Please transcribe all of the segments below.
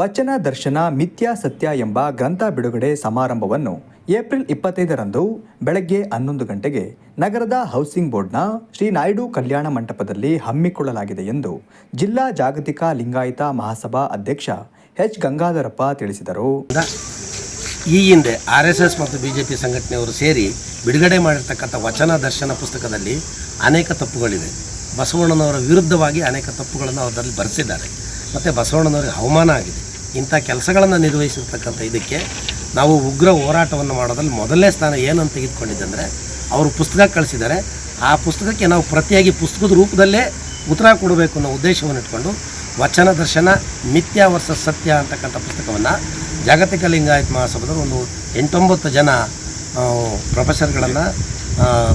ವಚನ ದರ್ಶನ ಮಿಥ್ಯಾ ಸತ್ಯ ಎಂಬ ಗ್ರಂಥ ಬಿಡುಗಡೆ ಸಮಾರಂಭವನ್ನು ಏಪ್ರಿಲ್ ಇಪ್ಪತ್ತೈದರಂದು ಬೆಳಗ್ಗೆ ಹನ್ನೊಂದು ಗಂಟೆಗೆ ನಗರದ ಹೌಸಿಂಗ್ ಬೋರ್ಡ್ನ ಶ್ರೀ ನಾಯ್ಡು ಕಲ್ಯಾಣ ಮಂಟಪದಲ್ಲಿ ಹಮ್ಮಿಕೊಳ್ಳಲಾಗಿದೆ ಎಂದು ಜಿಲ್ಲಾ ಜಾಗತಿಕ ಲಿಂಗಾಯತ ಮಹಾಸಭಾ ಅಧ್ಯಕ್ಷ ಎಚ್ ಗಂಗಾಧರಪ್ಪ ತಿಳಿಸಿದರು. ಈ ಹಿಂದೆ ಆರ್ ಎಸ್ ಮತ್ತು ಬಿ ಜೆ ಪಿ ಸಂಘಟನೆಯವರು ಸೇರಿ ಬಿಡುಗಡೆ ಮಾಡಿರ್ತಕ್ಕಂಥ ವಚನ ದರ್ಶನ ಪುಸ್ತಕದಲ್ಲಿ ಅನೇಕ ತಪ್ಪುಗಳಿವೆ. ಬಸವಣ್ಣನವರ ವಿರುದ್ಧವಾಗಿ ಅನೇಕ ತಪ್ಪುಗಳನ್ನು ಅದರಲ್ಲಿ ಬರೆಸಿದ್ದಾರೆ. ಮತ್ತು ಬಸವಣ್ಣನವರಿಗೆ ಅವಮಾನ ಆಗಿದೆ. ಇಂಥ ಕೆಲಸಗಳನ್ನು ನಿರ್ವಹಿಸಿರ್ತಕ್ಕಂಥ ಇದಕ್ಕೆ ನಾವು ಉಗ್ರ ಹೋರಾಟವನ್ನು ಮಾಡೋದ್ರಲ್ಲಿ ಮೊದಲನೇ ಸ್ಥಾನ ಏನಂತ ತೆಗೆದುಕೊಂಡಿದ್ದೆ ಅಂದರೆ ಅವರು ಪುಸ್ತಕ ಕಳಿಸಿದ್ದಾರೆ. ಆ ಪುಸ್ತಕಕ್ಕೆ ನಾವು ಪ್ರತಿಯಾಗಿ ಪುಸ್ತಕದ ರೂಪದಲ್ಲೇ ಉತ್ತರ ಕೊಡಬೇಕು ಅನ್ನೋ ಉದ್ದೇಶವನ್ನು ಇಟ್ಕೊಂಡು ವಚನ ದರ್ಶನ, ಮಿಥ್ಯಾ ವರ್ಷ ಸತ್ಯ ಅಂತಕ್ಕಂಥ ಪುಸ್ತಕವನ್ನು ಜಾಗತಿಕ ಲಿಂಗಾಯತ್ ಮಹಾಸಭದ ಒಂದು ಎಂಟೊಂಬತ್ತು ಜನ ಪ್ರೊಫೆಸರ್ಗಳನ್ನು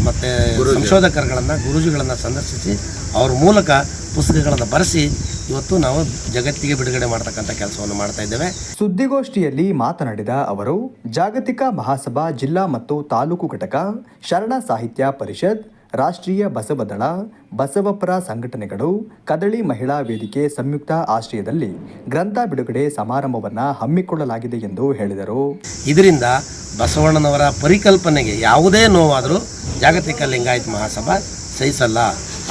ಮತ್ತು ಸಂಶೋಧಕರುಗಳನ್ನು ಗುರುಜಿಗಳನ್ನು ಸಂದರ್ಶಿಸಿ ಅವ್ರ ಮೂಲಕ ಪುಸ್ತಕಗಳನ್ನು ಬರೆಸಿ ಇವತ್ತು ನಾವು ಜಗತ್ತಿಗೆ ಬಿಡುಗಡೆ ಮಾಡ್ತಕ್ಕಂಥ ಕೆಲಸವನ್ನು ಮಾಡ್ತಾ ಇದ್ದೇವೆ. ಸುದ್ದಿಗೋಷ್ಠಿಯಲ್ಲಿ ಮಾತನಾಡಿದ ಅವರು ಜಾಗತಿಕ ಮಹಾಸಭಾ ಜಿಲ್ಲಾ ಮತ್ತು ತಾಲೂಕು ಘಟಕ ಶರಣ ಸಾಹಿತ್ಯ ಪರಿಷತ್ ರಾಷ್ಟ್ರೀಯ ಬಸವದಳ ಬಸವಪರ ಸಂಘಟನೆಗಳು ಕದಳಿ ಮಹಿಳಾ ವೇದಿಕೆ ಸಂಯುಕ್ತ ಆಶ್ರಯದಲ್ಲಿ ಗ್ರಂಥ ಬಿಡುಗಡೆ ಸಮಾರಂಭವನ್ನು ಹಮ್ಮಿಕೊಳ್ಳಲಾಗಿದೆ ಎಂದು ಹೇಳಿದರು. ಇದರಿಂದ ಬಸವಣ್ಣನವರ ಪರಿಕಲ್ಪನೆಗೆ ಯಾವುದೇ ನೋವಾದರೂ ಜಾಗತಿಕ ಲಿಂಗಾಯತ್ ಮಹಾಸಭಾ ಸಹಿಸಲ್ಲ.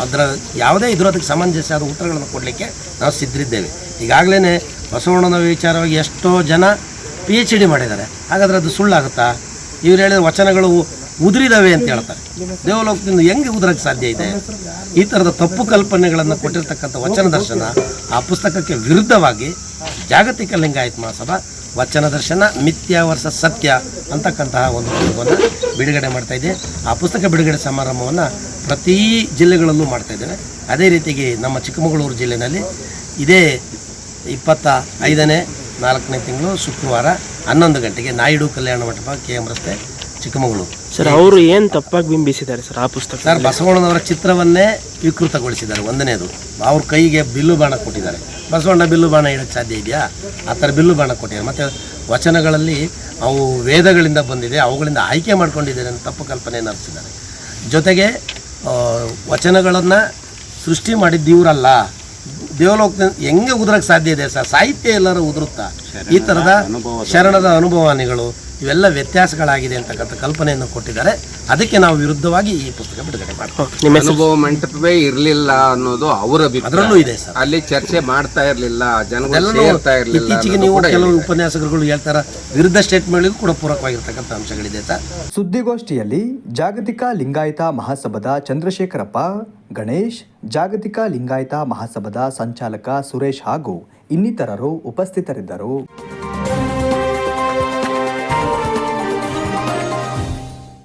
ಅದರ ಯಾವುದೇ ಇದರದಕ್ಕೆ ಸಮಂಜಸ ಆದ ಉತ್ತರಗಳನ್ನು ಕೊಡಲಿಕ್ಕೆ ನಾವು ಸಿದ್ಧರಿದ್ದೇವೆ. ಈಗಾಗಲೇ ಬಸವಣ್ಣನ ವಿಚಾರವಾಗಿ ಎಷ್ಟೋ ಜನ ಪಿ ಎಚ್ ಡಿ ಮಾಡಿದ್ದಾರೆ. ಹಾಗಾದರೆ ಅದು ಸುಳ್ಳಾಗುತ್ತಾ? ಇವ್ರು ಹೇಳಿದ ವಚನಗಳು ಉದುರಿದವೆ ಅಂತ ಹೇಳ್ತಾರೆ. ದೇವಲೋಕದಿಂದ ಹೆಂಗೆ ಉದುರಕ್ಕೆ ಸಾಧ್ಯ ಇದೆ? ಈ ಥರದ ತಪ್ಪು ಕಲ್ಪನೆಗಳನ್ನು ಕೊಟ್ಟಿರ್ತಕ್ಕಂಥ ವಚನ ದರ್ಶನ ಆ ಪುಸ್ತಕಕ್ಕೆ ವಿರುದ್ಧವಾಗಿ ಜಾಗತಿಕ ಲಿಂಗಾಯತ್ ಮಹಾಸಭಾ ವಚನ ದರ್ಶನ ಮಿಥ್ಯಾವರ್ಸ ಸತ್ಯ ಅಂತಕ್ಕಂತಹ ಒಂದು ಪುಸ್ತಕವನ್ನು ಬಿಡುಗಡೆ ಮಾಡ್ತಾ ಇದೆ. ಆ ಪುಸ್ತಕ ಬಿಡುಗಡೆ ಸಮಾರಂಭವನ್ನು ಪ್ರತಿ ಜಿಲ್ಲೆಗಳಲ್ಲೂ ಮಾಡ್ತಾ ಇದ್ದೇವೆ. ಅದೇ ರೀತಿಗೆ ನಮ್ಮ ಚಿಕ್ಕಮಗಳೂರು ಜಿಲ್ಲೆಯಲ್ಲಿ ಇದೇ ಇಪ್ಪತ್ತ ಐದನೇ, ನಾಲ್ಕನೇ ತಿಂಗಳು ಶುಕ್ರವಾರ ಹನ್ನೊಂದು ಗಂಟೆಗೆ ನಾಯ್ಡು ಕಲ್ಯಾಣ ಮಂಟಪ ಕೆ ಎಂ ರಸ್ತೆ ಚಿಕ್ಕಮಗಳೂರು. ಸರ್ ಅವರು ಏನು ತಪ್ಪಾಗಿ ಬಿಂಬಿಸಿದ್ದಾರೆ ಸರ್ ಆ ಪುಸ್ತಕ? ಸರ್ ಬಸವಣ್ಣನವರ ಚಿತ್ರವನ್ನೇ ವಿಕೃತಗೊಳಿಸಿದ್ದಾರೆ ಒಂದನೇದು. ಅವ್ರ ಕೈಗೆ ಬಿಲ್ಲು ಬಾಣ ಕೊಟ್ಟಿದ್ದಾರೆ. ಬಸವಣ್ಣ ಬಿಲ್ಲು ಬಾಣ ಹೇಳಕ್ಕೆ ಸಾಧ್ಯ ಇದೆಯಾ? ಆ ಥರ ಬಿಲ್ಲು ಬಾಣ ಕೊಟ್ಟಿದ್ದಾರೆ. ಮತ್ತು ವಚನಗಳಲ್ಲಿ ಅವು ವೇದಗಳಿಂದ ಬಂದಿದೆ ಅವುಗಳಿಂದ ಆಯ್ಕೆ ಮಾಡ್ಕೊಂಡಿದ್ದಾರೆ ಅಂತ ತಪ್ಪು ಕಲ್ಪನೆ ಹರಿಸಿದ್ದಾರೆ. ಜೊತೆಗೆ ವಚನಗಳನ್ನು ಸೃಷ್ಟಿ ಮಾಡಿದ್ದು ಇವರಲ್ಲ. ದೇವಲೋಕದ ಹೆಂಗೆ ಉದುರಕ್ಕೆ ಸಾಧ್ಯ ಇದೆ ಸರ್? ಸಾಹಿತ್ಯ ಎಲ್ಲರೂ ಉದುರುತ್ತಾ? ಈ ಥರದ ಶರಣದ ಅನುಭವಾನಿಗಳು ಇವೆಲ್ಲ ವ್ಯತ್ಯಾಸಗಳಾಗಿದೆ ಅಂತಕ್ಕಂಥ ಕಲ್ಪನೆಯನ್ನು ಕೊಟ್ಟಿದ್ದಾರೆ. ಅದಕ್ಕೆ ನಾವು ವಿರುದ್ಧವಾಗಿ ಈ ಪುಸ್ತಕ ಬಿಡುಗಡೆ ಮಾಡ್ತೀವಿ. ನಿಮ್ಮ ಅನುಭವ ಮಂಟಪವೇ ಇರಲಿಲ್ಲ ಅನ್ನೋದು ಅವರ ಅಭಿಪ್ರಾಯ. ಅದರಲ್ಲೂ ಇದೆ ಸರ್. ಅಲ್ಲಿ ಚರ್ಚೆ ಮಾಡ್ತಾ ಇರಲಿಲ್ಲ ಜನಗಳು ಸೇರ್ತಾ ಇರ್ಲಿಲ್ಲ ಇತ್ತೀಚೆಗೆ ನೀವು ಕೆಲವು ಉಪನ್ಯಾಸಕರುಗಳು ಹೇಳ್ತಾರ ವಿರುದ್ಧ ಸ್ಟೇಟ್ಮೆಂಟ್ಗಳಿಗೂ ಕೂಡ ಪೂರಕವಾಗಿರ್ತಕ್ಕಂಥ ಅಂಶಗಳಿದೆ ಸರ್. ಸುದ್ದಿಗೋಷ್ಠಿಯಲ್ಲಿ ಜಾಗತಿಕ ಲಿಂಗಾಯತ ಮಹಾಸಭಾದ ಚಂದ್ರಶೇಖರಪ್ಪ ಗಣೇಶ್ ಜಾಗತಿಕ ಲಿಂಗಾಯತ ಮಹಾಸಭಾದ ಸಂಚಾಲಕ ಸುರೇಶ್ ಹಾಗೂ ಇನ್ನಿತರರು ಉಪಸ್ಥಿತರಿದ್ದರು.